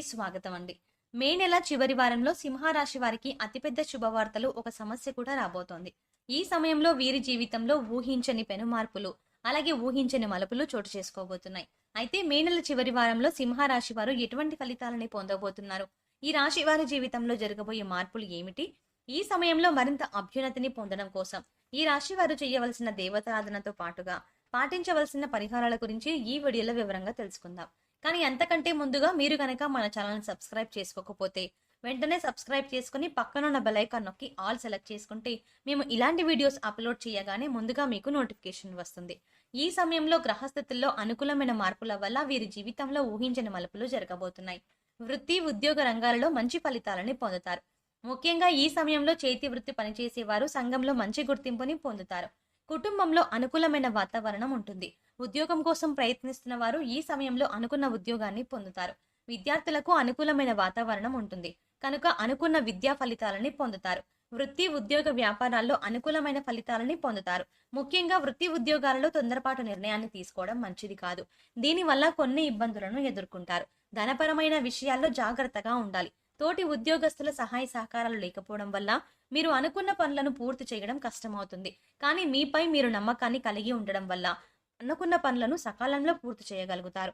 ఛానల్కి స్వాగతం అండి. మే నెల చివరి వారంలో సింహరాశి వారికి అతిపెద్ద శుభవార్తలు ఒక సమస్య కూడా రాబోతోంది. ఈ సమయంలో వీరి జీవితంలో ఊహించని పెనుమార్పులు అలాగే ఊహించని మలుపులు చోటు చేసుకోబోతున్నాయి. అయితే మే నెల చివరి వారంలో సింహరాశి వారు ఎటువంటి ఫలితాలని పొందబోతున్నారు? ఈ రాశి వారి జీవితంలో జరగబోయే మార్పులు ఏమిటి? ఈ సమయంలో మరింత అభ్యున్నతిని పొందడం కోసం ఈ రాశి వారు చేయవలసిన దేవతారాధనతో పాటుగా పాటించవలసిన పరిహారాల గురించి ఈ వీడియోలో వివరంగా తెలుసుకుందాం. కానీ అంతకంటే ముందుగా మీరు కనుక మన ఛానల్ని సబ్స్క్రైబ్ చేసుకోకపోతే వెంటనే సబ్స్క్రైబ్ చేసుకుని పక్కనున్న బెలైకాన్ నొక్కి ఆల్ సెలెక్ట్ చేసుకుంటే మేము ఇలాంటి వీడియోస్ అప్లోడ్ చేయగానే ముందుగా మీకు నోటిఫికేషన్ వస్తుంది. ఈ సమయంలో గ్రహస్థితుల్లో అనుకూలమైన మార్పుల వల్ల వీరి జీవితంలో ఊహించని మలుపులు జరగబోతున్నాయి. వృత్తి ఉద్యోగ రంగాలలో మంచి ఫలితాలని పొందుతారు. ముఖ్యంగా ఈ సమయంలో చేతి వృత్తి పనిచేసేవారు సంఘంలో మంచి గుర్తింపుని పొందుతారు. కుటుంబంలో అనుకూలమైన వాతావరణం ఉంటుంది. ఉద్యోగం కోసం ప్రయత్నిస్తున్న వారు ఈ సమయంలో అనుకున్న ఉద్యోగాన్ని పొందుతారు. విద్యార్థులకు అనుకూలమైన వాతావరణం ఉంటుంది. కనుక అనుకున్న విద్యా ఫలితాలని పొందుతారు. వృత్తి ఉద్యోగ వ్యాపారాల్లో అనుకూలమైన ఫలితాలని పొందుతారు. ముఖ్యంగా వృత్తి ఉద్యోగాలలో తొందరపాటు నిర్ణయాన్ని తీసుకోవడం మంచిది కాదు. దీనివల్ల కొన్ని ఇబ్బందులను ఎదుర్కొంటారు. ధనపరమైన విషయాల్లో జాగ్రత్తగా ఉండాలి. తోటి ఉద్యోగస్తుల సహాయ సహకారాలు లేకపోవడం వల్ల మీరు అనుకున్న పనులను పూర్తి చేయడం కష్టమవుతుంది. కానీ మీపై మీరు నమ్మకాన్ని కలిగి ఉండడం వల్ల అనుకున్న పనులను సకాలంలో పూర్తి చేయగలుగుతారు.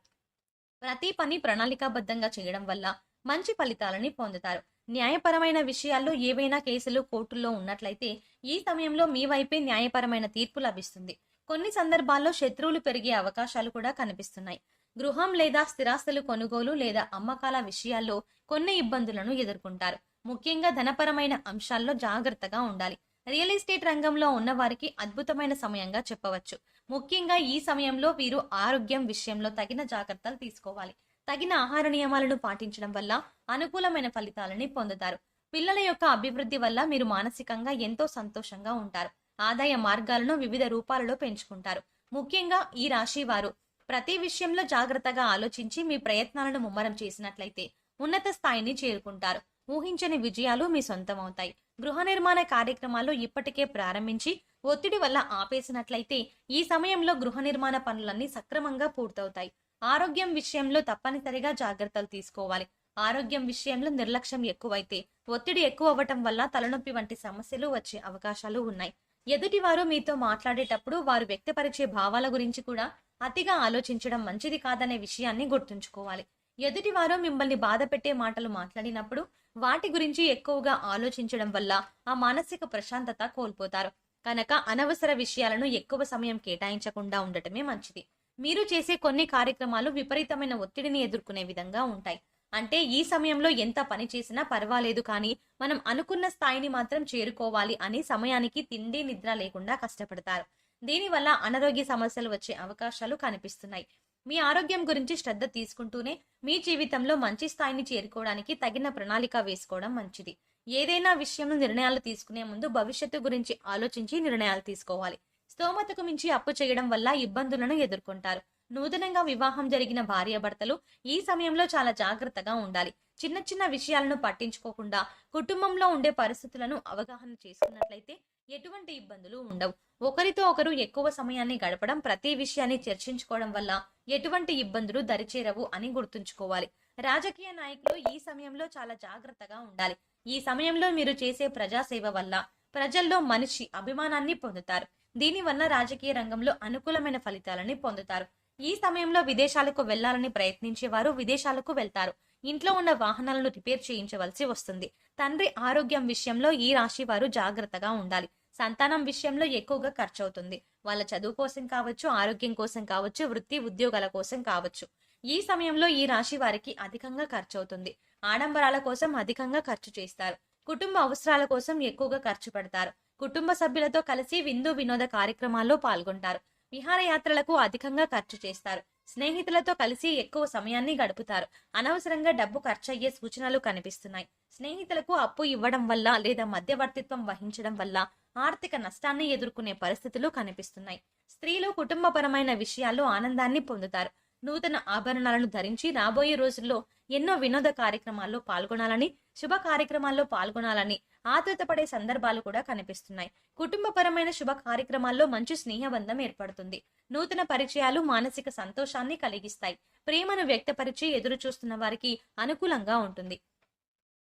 ప్రతి పని ప్రణాళికాబద్ధంగా చేయడం వల్ల మంచి ఫలితాలని పొందుతారు. న్యాయపరమైన విషయాల్లో ఏవైనా కేసులు కోర్టుల్లో ఉన్నట్లయితే ఈ సమయంలో మీ వైపే న్యాయపరమైన తీర్పు లభిస్తుంది. కొన్ని సందర్భాల్లో శత్రువులు పెరిగే అవకాశాలు కూడా కనిపిస్తున్నాయి. గృహం లేదా స్థిరాస్తులు కొనుగోలు లేదా అమ్మకాల విషయాల్లో కొన్ని ఇబ్బందులను ఎదుర్కొంటారు. ముఖ్యంగా ధనపరమైన అంశాల్లో జాగ్రత్తగా ఉండాలి. రియల్ ఎస్టేట్ రంగంలో ఉన్న వారికి అద్భుతమైన సమయంగా చెప్పవచ్చు. ముఖ్యంగా ఈ సమయంలో వీరు ఆరోగ్యం విషయంలో తగిన జాగ్రత్తలు తీసుకోవాలి. తగిన ఆహార నియమాలను పాటించడం వల్ల అనుకూలమైన ఫలితాలని పొందుతారు. పిల్లల యొక్క అభివృద్ధి వల్ల మీరు మానసికంగా ఎంతో సంతోషంగా ఉంటారు. ఆదాయ మార్గాలను వివిధ రూపాలలో పెంచుకుంటారు. ముఖ్యంగా ఈ రాశి వారు ప్రతి విషయంలో జాగ్రత్తగా ఆలోచించి మీ ప్రయత్నాలను ముమ్మరం చేసినట్లయితే ఉన్నత స్థాయిని చేరుకుంటారు. ఊహించని విజయాలు మీ సొంతమవుతాయి. గృహ నిర్మాణ కార్యక్రమాలు ఇప్పటికే ప్రారంభించి ఒత్తిడి వల్ల ఆపేసినట్లయితే ఈ సమయంలో గృహ నిర్మాణ పనులన్నీ సక్రమంగా పూర్తవుతాయి. ఆరోగ్యం విషయంలో తప్పనిసరిగా జాగ్రత్తలు తీసుకోవాలి. ఆరోగ్యం విషయంలో నిర్లక్ష్యం ఎక్కువైతే ఒత్తిడి ఎక్కువ అవ్వటం వల్ల తలనొప్పి వంటి సమస్యలు వచ్చే అవకాశాలు ఉన్నాయి. ఎదుటివారు మీతో మాట్లాడేటప్పుడు వారు వ్యక్తపరిచే భావాల గురించి కూడా అతిగా ఆలోచించడం మంచిది కాదనే విషయాన్ని గుర్తుంచుకోవాలి. ఎదుటివారు మిమ్మల్ని బాధ పెట్టే మాటలు మాట్లాడినప్పుడు వాటి గురించి ఎక్కువగా ఆలోచించడం వల్ల ఆ మానసిక ప్రశాంతత కోల్పోతారు. కనుక అనవసర విషయాలను ఎక్కువ సమయం కేటాయించకుండా ఉండటమే మంచిది. మీరు చేసే కొన్ని కార్యక్రమాలు విపరీతమైన ఒత్తిడిని ఎదుర్కొనే విధంగా ఉంటాయి. అంటే ఈ సమయంలో ఎంత పని చేసినా పర్వాలేదు కానీ మనం అనుకున్న స్థాయిని మాత్రం చేరుకోవాలి అని సమయానికి తిండి నిద్ర లేకుండా కష్టపడతారు. దీనివల్ల అనారోగ్య సమస్యలు వచ్చే అవకాశాలు కనిపిస్తున్నాయి. మీ ఆరోగ్యం గురించి శ్రద్ధ తీసుకుంటూనే మీ జీవితంలో మంచి స్థాయిని చేరుకోవడానికి తగిన ప్రణాళిక వేసుకోవడం మంచిది. ఏదైనా విషయంలో నిర్ణయాలు తీసుకునే ముందు భవిష్యత్తు గురించి ఆలోచించి నిర్ణయాలు తీసుకోవాలి. స్తోమతకు మించి అప్పు చేయడం వల్ల ఇబ్బందులను ఎదుర్కొంటారు. నూతనంగా వివాహం జరిగిన భార్యాభర్తలు ఈ సమయంలో చాలా జాగ్రత్తగా ఉండాలి. చిన్న చిన్న విషయాలను పట్టించుకోకుండా కుటుంబంలో ఉండే పరిస్థితులను అవగాహన చేసుకున్నట్లయితే ఎటువంటి ఇబ్బందులు ఉండవు. ఒకరితో ఒకరు ఎక్కువ సమయాన్ని గడపడం ప్రతి విషయాన్ని చర్చించుకోవడం వల్ల ఎటువంటి ఇబ్బందులు దరిచేరవు అని గుర్తుంచుకోవాలి. రాజకీయ నాయకులు ఈ సమయంలో చాలా జాగ్రత్తగా ఉండాలి. ఈ సమయంలో మీరు చేసే ప్రజాసేవ వల్ల ప్రజల్లో మనిషి అభిమానాన్ని పొందుతారు. దీనివల్ల రాజకీయ రంగంలో అనుకూలమైన ఫలితాలని పొందుతారు. ఈ సమయంలో విదేశాలకు వెళ్ళాలని ప్రయత్నించే వారు విదేశాలకు వెళ్తారు. ఇంట్లో ఉన్న వాహనాలను రిపేర్ చేయించవలసి వస్తుంది. తండ్రి ఆరోగ్యం విషయంలో ఈ రాశి వారు జాగ్రత్తగా ఉండాలి. సంతానం విషయంలో ఎక్కువగా ఖర్చు అవుతుంది వాళ్ళ చదువు కోసం కావచ్చు ఆరోగ్యం కోసం కావచ్చు వృత్తి ఉద్యోగాల కోసం కావచ్చు. ఈ సమయంలో ఈ రాశి వారికి అధికంగా ఖర్చు అవుతుంది ఆడంబరాల కోసం అధికంగా ఖర్చు చేస్తారు. కుటుంబ అవసరాల కోసం ఎక్కువగా ఖర్చు పెడతారు. కుటుంబ సభ్యులతో కలిసి విందు వినోద కార్యక్రమాల్లో పాల్గొంటారు. విహారయాత్రలకు అధికంగా ఖర్చు చేస్తారు. స్నేహితులతో కలిసి ఎక్కువ సమయాన్ని గడుపుతారు. అనవసరంగా డబ్బు ఖర్చయ్యే సూచనలు కనిపిస్తున్నాయి. స్నేహితులకు అప్పు ఇవ్వడం వల్ల లేదా మధ్యవర్తిత్వం వహించడం వల్ల ఆర్థిక నష్టాన్ని ఎదుర్కొనే పరిస్థితులు కనిపిస్తున్నాయి. స్త్రీలు కుటుంబపరమైన విషయాల్లో ఆనందాన్ని పొందుతారు. నూతన ఆభరణాలను ధరించి రాబోయే రోజుల్లో ఎన్నో వినోద కార్యక్రమాల్లో పాల్గొనాలని శుభ కార్యక్రమాల్లో పాల్గొనాలని ఆతృతపడే సందర్భాలు కూడా కనిపిస్తున్నాయి. కుటుంబపరమైన శుభ కార్యక్రమాల్లో మంచి స్నేహబంధం ఏర్పడుతుంది. నూతన పరిచయాలు మానసిక సంతోషాన్ని కలిగిస్తాయి. ప్రేమను వ్యక్తపరిచి ఎదురు చూస్తున్న వారికి అనుకూలంగా ఉంటుంది.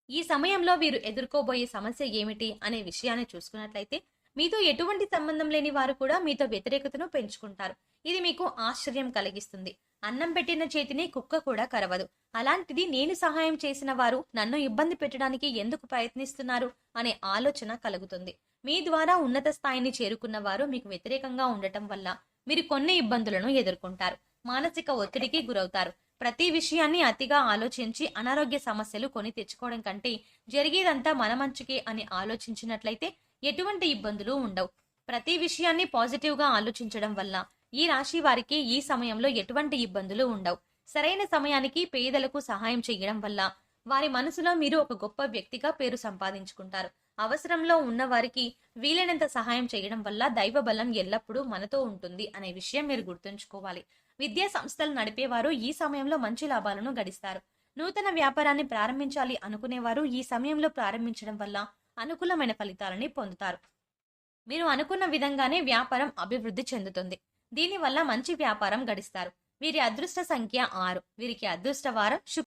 ఈ సమయంలో వీరు ఎదుర్కోబోయే సమస్య ఏమిటి అనే విషయాన్ని చూసుకున్నట్లయితే మీతో ఎటువంటి సంబంధం లేని వారు కూడా మీతో వ్యతిరేకతను పెంచుకుంటారు. ఇది మీకు ఆశ్చర్యం కలిగిస్తుంది. అన్నం పెట్టిన చేతిని కుక్క కూడా కరవదు. అలాంటిది నేను సహాయం చేసిన వారు నన్ను ఇబ్బంది పెట్టడానికి ఎందుకు ప్రయత్నిస్తున్నారు అనే ఆలోచన కలుగుతుంది. మీ ద్వారా ఉన్నత స్థాయిని చేరుకున్న వారు మీకు వ్యతిరేకంగా ఉండటం వల్ల మీరు కొన్ని ఇబ్బందులను ఎదుర్కొంటారు. మానసిక ఒత్తిడికి గురవుతారు. ప్రతి విషయాన్ని అతిగా ఆలోచించి అనారోగ్య సమస్యలు కొని తెచ్చుకోవడం కంటే జరిగేదంతా మన మంచికే అని ఆలోచించినట్లయితే ఎటువంటి ఇబ్బందులు ఉండవు. ప్రతి విషయాన్ని పాజిటివ్గా ఆలోచించడం వల్ల ఈ రాశి వారికి ఈ సమయంలో ఎటువంటి ఇబ్బందులు ఉండవు. సరైన సమయానికి పేదలకు సహాయం చేయడం వల్ల వారి మనసులో మీరు ఒక గొప్ప వ్యక్తిగా పేరు సంపాదించుకుంటారు. అవసరంలో ఉన్న వారికి వీలైనంత సహాయం చేయడం వల్ల దైవ బలం ఎల్లప్పుడూ మనతో ఉంటుంది అనే విషయం మీరు గుర్తుంచుకోవాలి. విద్యా సంస్థలు నడిపేవారు ఈ సమయంలో మంచి లాభాలను గడిస్తారు. నూతన వ్యాపారాన్ని ప్రారంభించాలి అనుకునేవారు ఈ సమయంలో ప్రారంభించడం వల్ల అనుకూలమైన ఫలితాలని పొందుతారు. మీరు అనుకున్న విధంగానే వ్యాపారం అభివృద్ధి చెందుతుంది. దీనివల్ల మంచి వ్యాపారం గడిస్తారు. వీరి అదృష్ట సంఖ్య ఆరు. వీరికి అదృష్ట వారం శుక్ర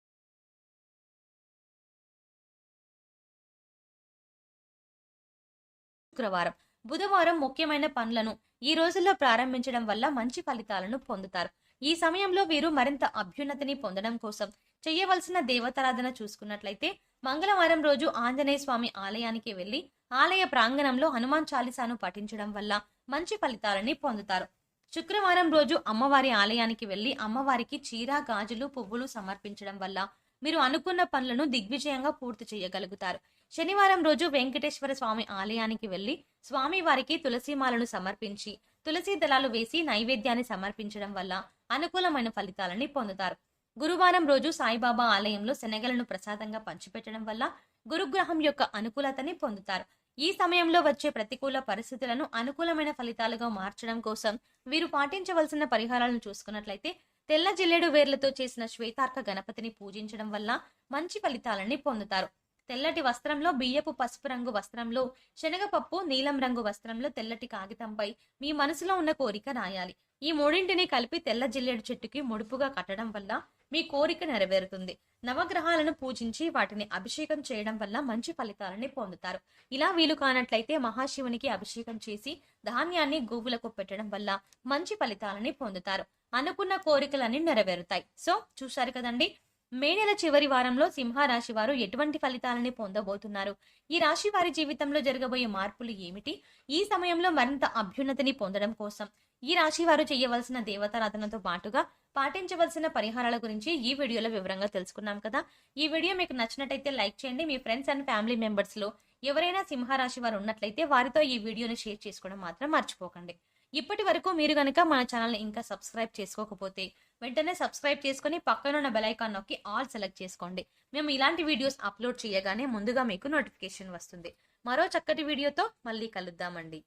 శుక్రవారం. బుధవారం ముఖ్యమైన పనులను ఈ రోజుల్లో ప్రారంభించడం వల్ల మంచి ఫలితాలను పొందుతారు. ఈ సమయంలో వీరు మరింత అభ్యున్నతిని పొందడం కోసం చేయవలసిన దేవతారాధన చూసుకున్నట్లయితే మంగళవారం రోజు ఆంజనేయ స్వామి ఆలయానికి వెళ్ళి ఆలయ ప్రాంగణంలో హనుమాన్ చాలీసాను పఠించడం వల్ల మంచి ఫలితాలని పొందుతారు. శుక్రవారం రోజు అమ్మవారి ఆలయానికి వెళ్ళి అమ్మవారికి చీర గాజులు పువ్వులు సమర్పించడం వల్ల మీరు అనుకున్న పనులను దిగ్విజయంగా పూర్తి చేయగలుగుతారు. శనివారం రోజు వెంకటేశ్వర స్వామి ఆలయానికి వెళ్ళి స్వామి వారికి తులసిమాలను సమర్పించి తులసి దళాలు వేసి నైవేద్యాన్ని సమర్పించడం వల్ల అనుకూలమైన ఫలితాలని పొందుతారు. గురువారం రోజు సాయిబాబా ఆలయంలో శనగలను ప్రసాదంగా పంచిపెట్టడం వల్ల గురుగ్రహం యొక్క అనుకూలతని పొందుతారు. ఈ సమయంలో వచ్చే ప్రతికూల పరిస్థితులను అనుకూలమైన ఫలితాలుగా మార్చడం కోసం వీరు పాటించవలసిన పరిహారాలను చూసుకున్నట్లయితే తెల్ల జిల్లేడు వేర్లతో చేసిన శ్వేతార్క గణపతిని పూజించడం వల్ల మంచి ఫలితాలని పొందుతారు. తెల్లటి వస్త్రంలో బియ్యపు పసుపు రంగు వస్త్రంలో శనగపప్పు నీలం రంగు వస్త్రంలో తెల్లటి కాగితంపై మీ మనసులో ఉన్న కోరిక రాయాలి. ఈ మూడింటిని కలిపి తెల్ల జిల్లేడు చెట్టుకి ముడుపుగా కట్టడం వల్ల మీ కోరిక నెరవేరుతుంది. నవగ్రహాలను పూజించి వాటిని అభిషేకం చేయడం వల్ల మంచి ఫలితాలని పొందుతారు. ఇలా వీలు కానట్లయితే మహాశివునికి అభిషేకం చేసి ధాన్యాన్ని గోవులకు పెట్టడం వల్ల మంచి ఫలితాలని పొందుతారు. అనుకున్న కోరికలన్నీ నెరవేరుతాయి. సో చూశారు కదండి? మే నెల చివరి వారంలో సింహరాశి వారు ఎటువంటి ఫలితాలని పొందబోతున్నారు? ఈ రాశి వారి జీవితంలో జరగబోయే మార్పులు ఏమిటి? ఈ సమయంలో మరింత అభ్యున్నతిని పొందడం కోసం ఈ రాశి వారు చేయవలసిన దేవతారాధనతో పాటుగా పాటించవలసిన పరిహారాల గురించి ఈ వీడియోలో వివరంగా తెలుసుకున్నాం కదా. ఈ వీడియో మీకు నచ్చినట్టయితే లైక్ చేయండి. మీ ఫ్రెండ్స్ అండ్ ఫ్యామిలీ మెంబర్స్లో ఎవరైనా సింహరాశి వారు ఉన్నట్లయితే వారితో ఈ వీడియోని షేర్ చేసుకోవడం మాత్రం మర్చిపోకండి. ఇప్పటి వరకు మీరు గనక మన ఛానల్ని ఇంకా సబ్స్క్రైబ్ చేసుకోకపోతే వెంటనే సబ్స్క్రైబ్ చేసుకుని పక్కనున్న బెల్ ఐకాన్ నొక్కి ఆల్ సెలెక్ట్ చేసుకోండి. మేము ఇలాంటి వీడియోస్ అప్లోడ్ చేయగానే ముందుగా మీకు నోటిఫికేషన్ వస్తుంది. మరో చక్కటి వీడియోతో మళ్ళీ కలుద్దామండి.